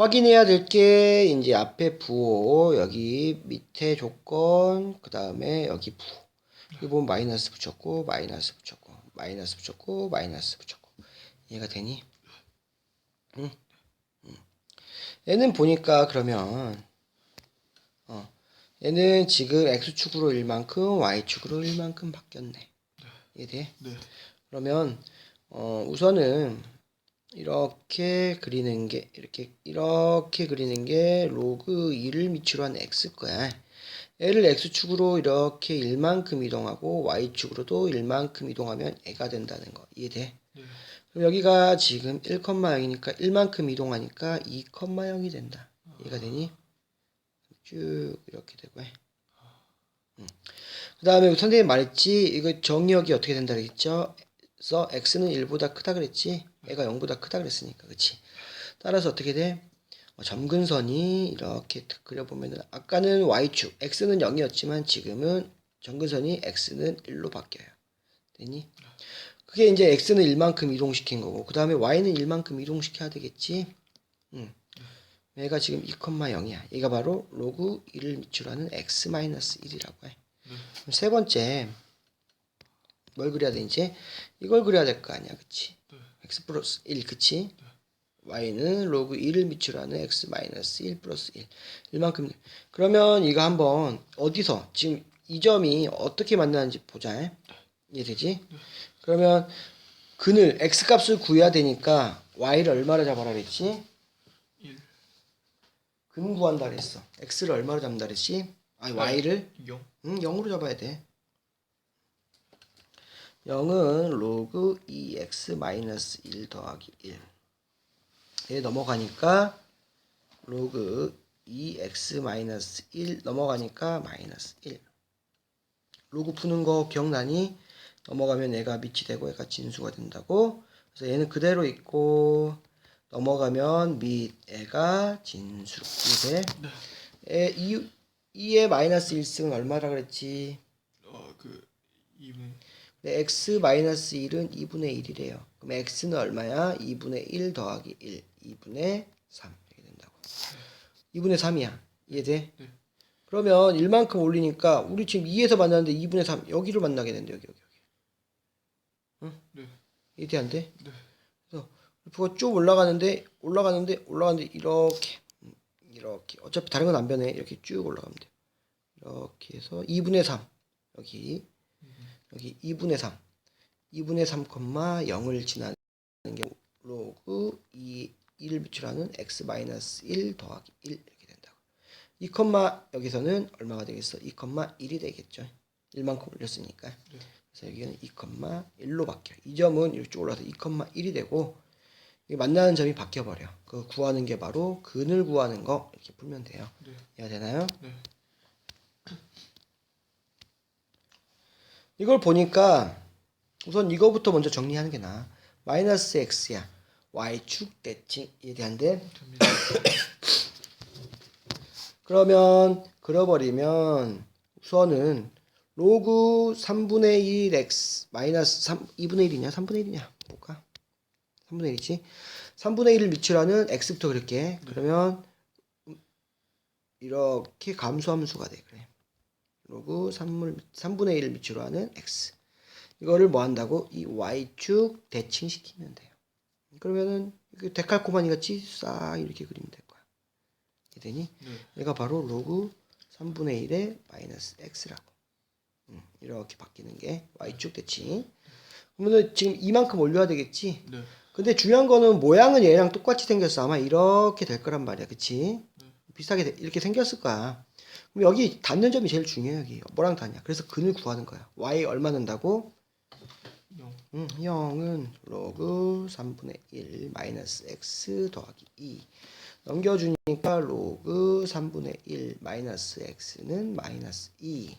확인해야 될 게 이제 앞에 부호 여기 밑에 조건 그 다음에 여기 부호 여기 보면 마이너스 붙였고 마이너스 붙였고 마이너스 붙였고 마이너스 붙였고 이해가 되니? 응? 응. 얘는 보니까 그러면 어 얘는 지금 x축으로 1만큼 y축으로 1만큼 바뀌었네 이해돼? 네. 그러면 어 우선은 이렇게 그리는 게 이렇게 이렇게 그리는 게 로그 2를 밑으로 한 x 거야. 얘를 x축으로 이렇게 1만큼 이동하고 y축으로도 1만큼 이동하면 애가 된다는 거 이해돼? 네. 그럼 여기가 지금 1,0이니까 1만큼 이동하니까 2,0이 된다. 이해가 되니? 쭉 이렇게 되고 해. 그 다음에 선생님 말했지 이거 정의역이 어떻게 된다 그랬죠? 그래서 x는 1보다 크다 그랬지? 애가 0보다 크다 그랬으니까 그치? 따라서 어떻게 돼? 어, 점근선이 이렇게 탁 그려보면 은 아까는 y축 x는 0이었지만 지금은 점근선이 x는 1로 바뀌어요. 되니? 그게 이제 x는 1만큼 이동시킨 거고 그 다음에 y는 1만큼 이동시켜야 되겠지? 응. 얘가 지금 2,0이야. 얘가 바로 로그 1을 밑으로 하는 x-1이라고 해. 그럼 세 번째 뭘 그려야 돼 이제 이걸 그려야 될 거 아니야 그치 x 플러스 1 그치? y는 로그 1을 밑으로 하는 x 마이너스 1 플러스 1 1만큼. 그러면 이거 한번 어디서 지금 이 점이 어떻게 만나는지 보자. 이해되지? 그러면 근을 x 값을 구해야 되니까 y를 얼마로 잡아라 그랬지? 1, 근 구한다 그랬어. x를 얼마로 잡는다 그랬지? 아니 y를? 0. 응, 0으로 잡아야 돼. 0은 로그 2x 마이너스 1 더하기 1. 얘 넘어가니까 로그 2x 마이너스 1 넘어가니까 마이너스 1. 로그 푸는 거 기억나니? 넘어가면 얘가 밑이 되고 얘가 진수가 된다고. 그래서 얘는 그대로 있고 넘어가면 밑 애가 진수. 네. 에, 2, 2의 마이너스 1승은 얼마라 그랬지? 어, 그 2분 근데 x 마이너스 1은 2분의 1이래요. 그럼 x는 얼마야? 2분의 1 더하기 1. 2분의 3. 이렇게 된다고. 2분의 3이야. 이해돼? 네. 그러면 1만큼 올리니까 우리 지금 2에서 만났는데 2분의 3 여기로 만나게 된대 여기 여기 여기. 네. 이해돼 안 돼? 네. 그래서 그래프가 쭉 올라가는데 올라가는데 올라가는데 이렇게 음, 이렇게 어차피 다른 건 안 변해 이렇게 쭉 올라가면 돼 이렇게 해서 2분의 3 여기 여기 2분의 3 2분의 3 0을 지나는 게 로그 2 1을 비추라는 x 마이너스 1 더하기 1 이렇게 된다고 2 여기서는 얼마가 되겠어 2 1이 되겠죠 1만큼 올렸으니까 그래서 여기는 2 1로 바뀌어 이 점은 쭉 올라서 2 1이 되고 이 만나는 점이 바뀌어 버려. 그 구하는 게 바로 근을 구하는 거 이렇게 풀면 돼요. 네. 이해가 되나요? 네. 이걸 보니까 우선 이거부터 먼저 정리하는 게 나아. 마이너스 x야. y축 대칭에 대한데. 그러면 그려버리면 우선은 로그 3분의 1 x 마이너스 3 2분의 1이냐? 3분의 1이냐? 볼까? 3분의 1이지? 3분의 1을 미치라는 x부터 그릴게. 그러면 이렇게 감소함수가 돼. 그래 로그 3을 3분의 1을 미치로 하는 x 이거를 뭐 한다고 이 y축 대칭시키면 돼요 그러면은 데칼코마니 같이 싹 이렇게 그리면 될 거야 이해되니? 네. 얘가 바로 로그 3분의 1의 마이너스 x라고. 음, 이렇게 바뀌는 게 y축 대칭. 그러면 지금 이만큼 올려야 되겠지? 네. 근데 중요한 거는 모양은 얘랑 똑같이 생겼어. 아마 이렇게 될 거란 말이야. 그치? 비슷하게 돼- 이렇게 생겼을 거야. 여기 닿는 점이 제일 중요해, 여기. 뭐랑 닿냐? 그래서 근을 구하는 거야. y 얼마 넣는다고? 0. 음, 0은 로그 3분의 1 마이너스 x 더하기 2 넘겨주니까 로그 3분의 1 마이너스 x는 마이너스 2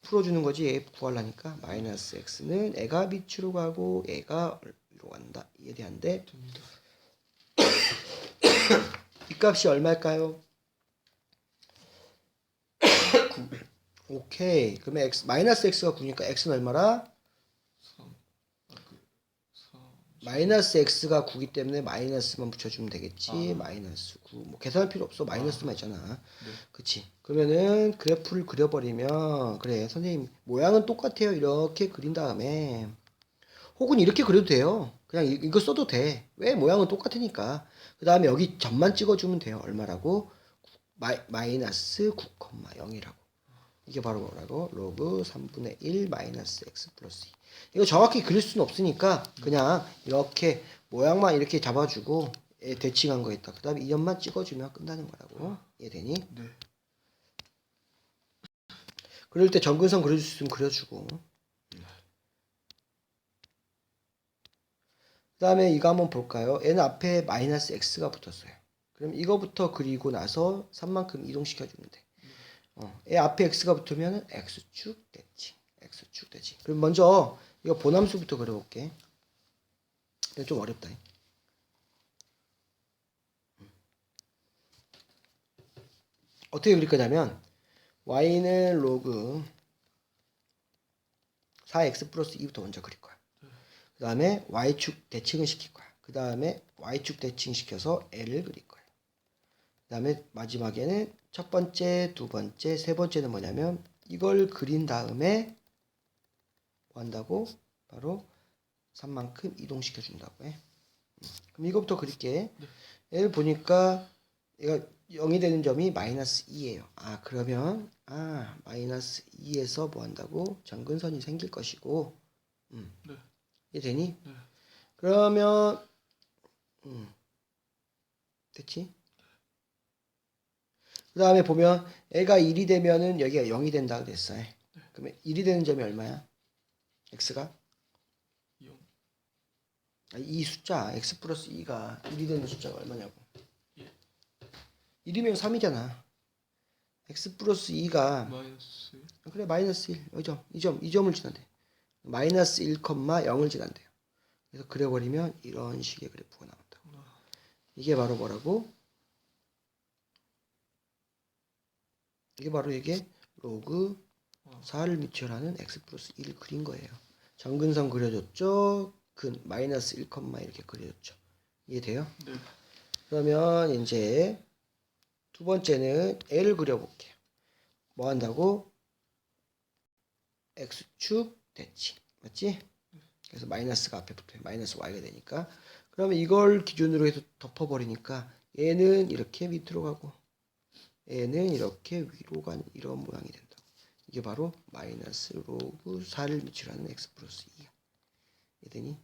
풀어주는 거지 얘 구하려니까 마이너스 x는 애가 밑으로 가고 얘가 위로 간다 이에 대한데. 이 값이 얼마일까요? 오케이 그러면 x 마이너스 x가 9니까 x는 얼마라? 3. 아, 그 3. 마이너스 x가 9기 때문에 마이너스만 붙여주면 되겠지. 아. 마이너스 9. 뭐 계산할 필요 없어. 마이너스만 있잖아. 네. 그치. 그러면은 그래프를 그려버리면 그래 선생님 모양은 똑같아요. 이렇게 그린 다음에 혹은 이렇게 그려도 돼요. 그냥 이- 이거 써도 돼. 왜 모양은 똑같으니까. 그 다음에 여기 점만 찍어주면 돼요. 얼마라고? 마이, 마이너스 9,0이라고. 이게 바로 뭐라고? 로그 3분의 1 마이너스 x 플러스 2. 이거 정확히 그릴 수는 없으니까 그냥 이렇게 모양만 이렇게 잡아주고 예, 대칭한 거 있다. 그 다음에 이 점만 찍어주면 끝나는 거라고. 이해되니? 네. 그럴 때 정근선 그려줄 수 있으면 그려주고. 그 다음에 이거 한번 볼까요? 얘는 앞에 마이너스 x가 붙었어요. 그럼 이거부터 그리고 나서 3만큼 이동시켜주면 돼. 어, 얘 앞에 x가 붙으면 x축 대칭, x축 대칭. 그럼 먼저 이거 보남수부터 그려볼게. 이거 좀 어렵다. 음. 어떻게 그릴 거냐면 y는 로그 4x 플러스 2부터 먼저 그릴 거야. 그 다음에 y축 대칭을 시킬 거야. 그 다음에 y축 대칭 시켜서 l을 그릴 거야. 그 다음에 마지막에는 첫 번째, 두 번째, 세 번째는 뭐냐면 이걸 그린 다음에 뭐 한다고? 바로 3만큼 이동시켜 준다고 해. 음, 그럼 이거부터 그릴게. 얘를 보니까 얘가 0이 되는 점이 마이너스 2예요. 아 그러면 아 마이너스 2에서 뭐 한다고? 정근선이 생길 것이고 음. 네. 이해 되니? 네. 그러면 음. 됐지? 그 다음에 보면 애가 1이 되면은 여기가 0이 된다 그랬어. 그러면 1이 되는 점이 얼마야? x가? 영. 아, 이 숫자 x 플러스 2가 1이 되는 숫자가 얼마냐고. 예. 1이면 3이잖아. x 플러스 2가 마이너스. 그래 마이너스 1. 이 점, 이 점, 이 점을 지난대. 마이너스 1,0을 지난대요. 그래서 그려버리면 이런 식의 그래프가 나온다. 아, 이게 바로 뭐라고? 이게 바로 이게 로그 4를 미치라는 x 플러스 1을 그린 거예요. 정근선 그려줬죠. 근 마이너스 1, 이렇게 그려줬죠. 이해돼요? 네. 그러면 이제 두 번째는 L을 그려볼게요. 뭐 한다고? X축 대칭. 맞지? 그래서 마이너스가 앞에 붙어요. 마이너스 Y가 되니까. 그러면 이걸 기준으로 해서 덮어버리니까 얘는 이렇게 밑으로 가고 얘는 이렇게 위로 가는 이런 모양이 된다. 이게 바로 마이너스 로그 4를 미치라는 X 플러스 2야. 이해되니?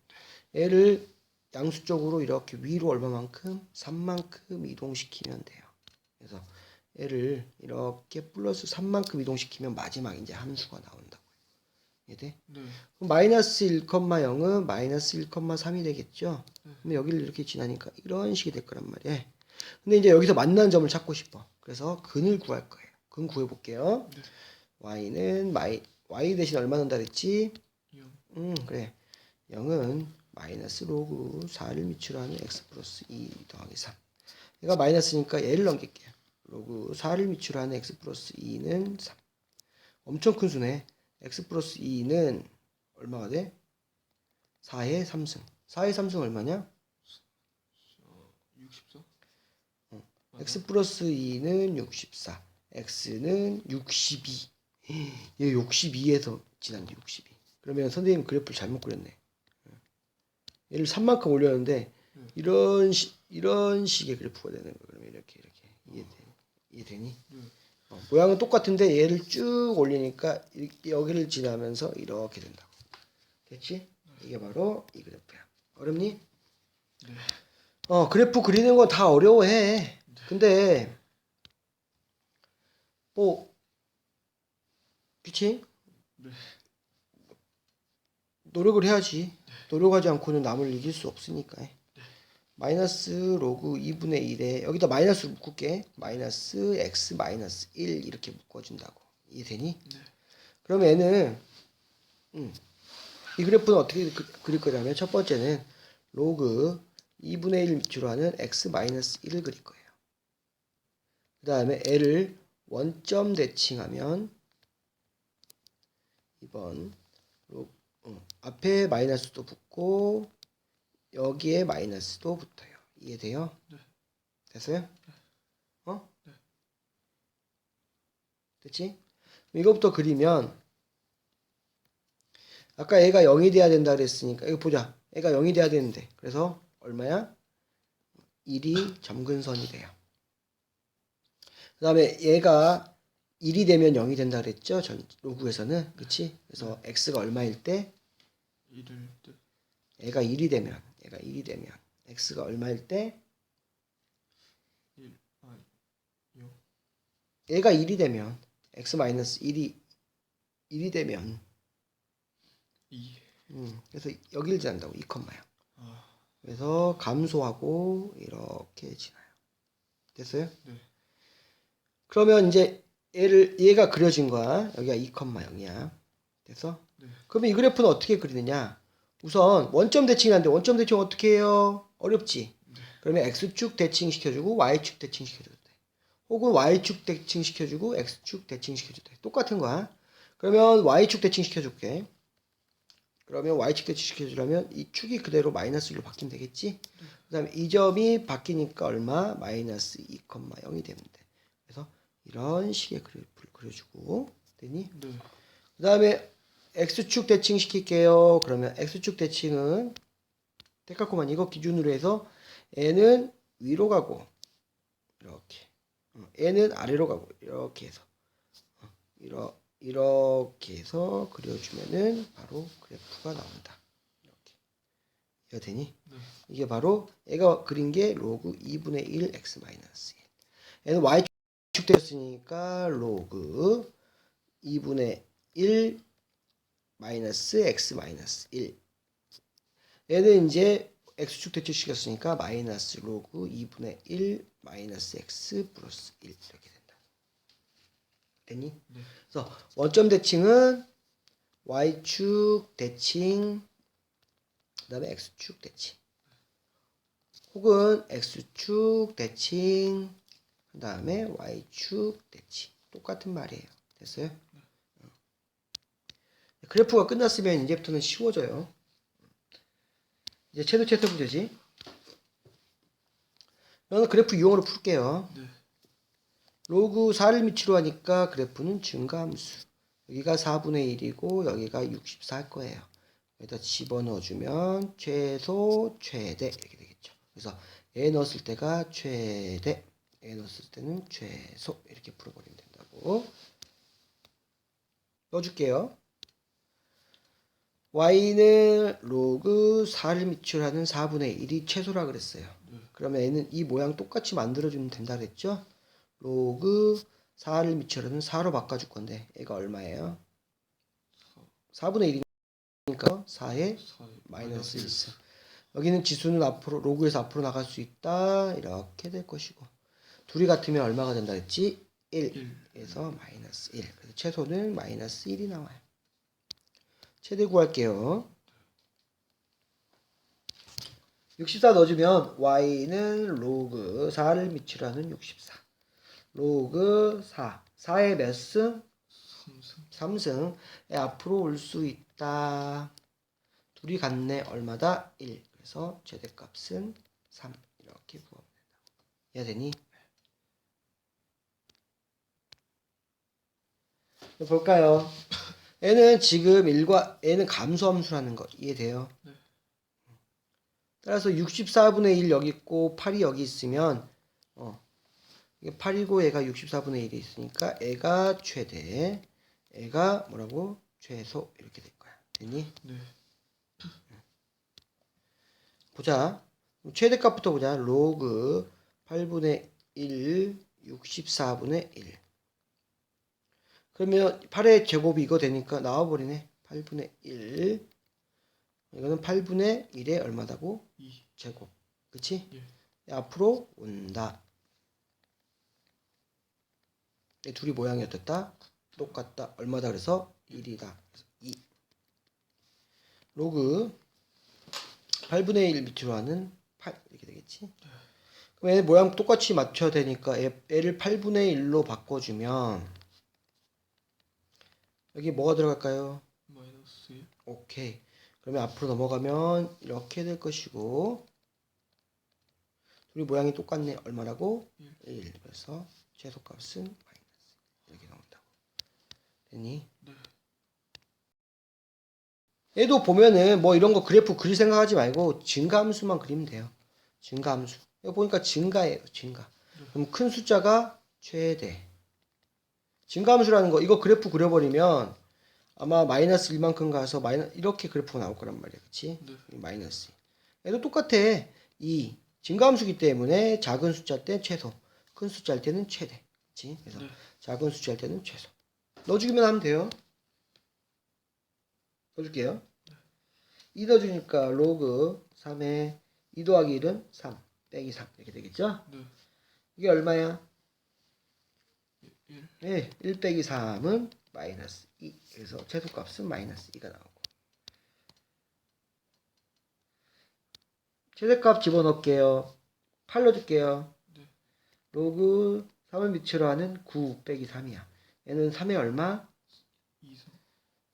얘를 양수 쪽으로 이렇게 위로 얼마만큼? 3만큼 이동시키면 돼요. 그래서 얘를 이렇게 플러스 3만큼 이동시키면 마지막 이제 함수가 나온다고요. 이해돼? 네. 그럼 마이너스 1,0은 마이너스 1,3이 되겠죠? 그럼 여기를 이렇게 지나니까 이런 식이 될 거란 말이에요. 근데 이제 여기서 만나는 점을 찾고 싶어. 그래서 근을 구할 거예요. 근 구해 볼게요. 네. y는 마이, y 대신 얼마 넣는다 그랬지? 영. 음 그래 0은 마이너스 로그 4를 미치로 하는 x 플러스 2 더하기 3 얘가 마이너스니까 얘를 넘길게요 로그 4를 미치로 하는 x 플러스 2는 3 엄청 큰 수네 x 플러스 2는 얼마가 돼? 4의 3승 4의 3승 얼마냐? 어, 64. X 플러스 2는 64 x는 62 얘 62에서 지난데 62 그러면 선생님 그래프를 잘못 그렸네. 얘를 3만큼 올렸는데 이런 시, 이런 식의 그래프가 되는 거예요. 그러면 이렇게 이렇게. 이해돼 이해되니? 네. 어, 모양은 똑같은데 얘를 쭉 올리니까 이- 여기를 지나면서 이렇게 된다고. 됐지? 이게 바로 이 그래프야. 어렵니? 네. 어 그래프 그리는 건 다 어려워해 근데 뭐 그치? 네. 노력을 해야지. 노력하지 않고는 남을 이길 수 없으니까. 마이너스 로그 2분의 1에 여기다 마이너스 묶을게. 마이너스 x 마이너스 1 이렇게 묶어준다고. 이해되니? 네. 그럼 얘는 음, 이 그래프는 어떻게 그, 그릴 거냐면 첫 번째는 로그 2분의 1 밑으로 하는 x 마이너스 1을 그릴 거예요 그 다음에 l을 원점 대칭하면 2번 로, 어, 앞에 마이너스도 붙고 여기에 마이너스도 붙어요. 이해돼요? 네. 됐어요? 어? 네. 됐지? 이거부터 그리면 아까 얘가 0이 돼야 된다 그랬으니까 이거 보자. 얘가 0이 돼야 되는데 그래서 얼마야? 1이 점근선이 돼요. 그 다음에 얘가 1이 되면 0이 된다 그랬죠? 전 로그에서는 그치? 그래서 x가 얼마일 때 일을 때 얘가 1이 되면 얘가 1이 되면 x가 얼마일 때 일, 아, 요, 얘가 1이 되면 x 마이너스 1이 1이 되면 이, 음, 그래서 여기를 지난다고 2 컴마요. 아, 그래서 감소하고 이렇게 지나요. 됐어요? 네, 그러면 이제 얘를 얘가 그려진 거야. 여기가 2,0이야. 됐어? 네. 그러면 이 그래프는 어떻게 그리느냐? 우선 원점 대칭이란데 원점 대칭 어떻게 해요? 어렵지. 네. 그러면 x축 대칭 시켜주고 y축 대칭 시켜줘도 돼. 혹은 y축 대칭 시켜주고 x축 대칭 시켜줘도 돼. 똑같은 거야. 그러면 y축 대칭 시켜줄게. 그러면 y축 대칭 시켜주려면 이 축이 그대로 마이너스 1로 바뀌면 되겠지? 그 다음에 이 점이 바뀌니까 얼마? 마이너스 2,0이 되면 돼. 이런 식의 그래프를 그려주고 되니? 네, 그 다음에 x축 대칭 시킬게요. 그러면 x축 대칭은 데칼코만 이거 기준으로 해서 n은 위로 가고 이렇게 어, n은 아래로 가고 이렇게 해서 어, 이러, 이렇게 해서 그려주면은 바로 그래프가 나온다. 이렇게 이해가 되니? 네, 이게 바로 얘가 그린 게 로그 2분의 1 x 마이너스 1. 얘는 y 축 되었으니까 로그 2분의 1 마이너스 x 마이너스 1. 얘는 이제 x축 대칭시켰으니까 마이너스 로그 2분의 1 마이너스 x 플러스 1 이렇게 된다. 됐니? 네, 그래서 원점 대칭은 y축 대칭 그 다음에 x축 대칭 혹은 x축 대칭 그 다음에 y축 대칭 똑같은 말이에요. 됐어요? 어. 그래프가 끝났으면 이제부터는 쉬워져요. 이제 채도 되지. 저는 그래프 유형으로 풀게요. 네, 로그 4를 미치로 하니까 그래프는 증가함수. 여기가 4분의 1이고 여기가 64일 거예요. 여기다 집어넣어주면 최소, 최대 이렇게 되겠죠. 그래서 얘 넣었을 때가 최대, 얘 넣었을 때는 최소 이렇게 풀어버리면 된다고. 넣어줄게요. y는 로그 4를 미치로 하는 4분의 1이 최소라 그랬어요. 네, 그러면 얘는 이 모양 똑같이 만들어주면 된다 그랬죠? 로그 4를 미쳐는 4로 바꿔줄 건데 얘가 얼마예요? 4 분의 1이니까 4에 사, 마이너스 1. 여기는 지수는 앞으로 로그에서 앞으로 나갈 수 있다 이렇게 될 것이고 둘이 같으면 얼마가 된다? 1, 1에서 마이너스 1 그래서 최소는 마이너스 1이 나와요 최대 구할게요 64 넣어주면 y는 로그 4를 미치라는 64 로그 4 4의 몇 승? 3승, 3승 앞으로 올 수 있다. 둘이 같네. 얼마다? 1. 그래서 최대값은 3. 이렇게 된다. 이해되니? 볼까요? 얘는 지금 1과 얘는 감소함수라는 거 이해돼요? 네. 따라서 64분의 1 여기 있고 8이 여기 있으면 어 이게 8이고 얘가 64분의 1이 있으니까 얘가 최대 얘가 뭐라고? 최소 이렇게 될 거야. 됐니? 네, 보자. 최대값부터 보자. 로그 8분의 1, 64분의 1. 그러면 8의 제곱이 이거 되니까 나와버리네. 8분의 1. 이거는 8분의 1에 얼마다고? 2, 제곱. 그치? 예, 앞으로 온다. 이 둘이 모양이 어떻다? 똑같다. 얼마다 그래서 1이다. 2. 로그 8분의 1 밑으로 하는 8 이렇게 되겠지? 그럼 얘 모양 똑같이 맞춰야 되니까 얘, 얘를 8분의 1로 바꿔주면 여기 뭐가 들어갈까요? 마이너스 1, 오케이. 그러면 앞으로 넘어가면 이렇게 될 것이고 둘이 모양이 똑같네. 얼마라고? 1. 그래서 최소값은 마이너스 이렇게 나온다고. 됐니? 네. 얘도 보면은 뭐 이런 거 그래프 그릴 생각하지 말고 증가함수만 그리면 돼요. 증가함수. 여기 보니까 증가예요. 증가. 그럼 큰 숫자가 최대. 증가함수라는 거 이거 그래프 그려버리면 아마 마이너스 1만큼 가서 마이너 이렇게 그래프가 나올 거란 말이야. 그치? 네. 이 마이너스. 얘도 똑같아. 이 증가함수기 때문에 작은 숫자 때 최소, 큰 숫자일 때는 최대. 그치? 그래서 네. 작은 숫자일 때는 최소. 넣어주기만 하면 돼요. 넣어줄게요. 2 넣어주니까 로그 3에 2 더하기 1은 3 빼기 3 이렇게 되겠죠? 네. 이게 얼마야? 1. 네, 1 빼기 3은 마이너스 2. 그래서 최소값은 마이너스 2가 나오고. 최대값 집어넣을게요. 8 넣어줄게요. 네. 로그 3을 밑으로 하는 9 빼기 3이야. 얘는 3의 얼마? 2성.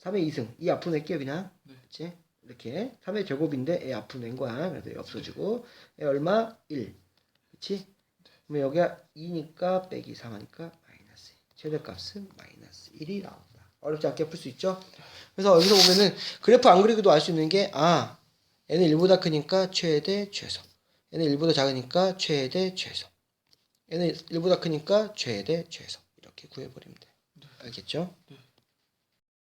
3의 2승. 이 앞으로 낼게요, 그냥. 네. 그치? 이렇게. 3의 제곱인데, 애 앞으로 낸 거야. 그래서 얘 없어지고. 얘 얼마? 1. 그치? 그러면 여기가 2니까 빼기 3 하니까 마이너스 1. 최대값은 마이너스 1이 나온다. 어렵지 않게 풀 수 있죠? 그래서 여기서 보면은 그래프 안 그리고도 알 수 있는 게, 아, 얘는 1보다 크니까 최대, 최소. 얘는 1보다 작으니까 최대, 최소. 얘는 1보다 크니까 최대, 최소. 이렇게 구해 버리면 돼. 알겠죠? 네.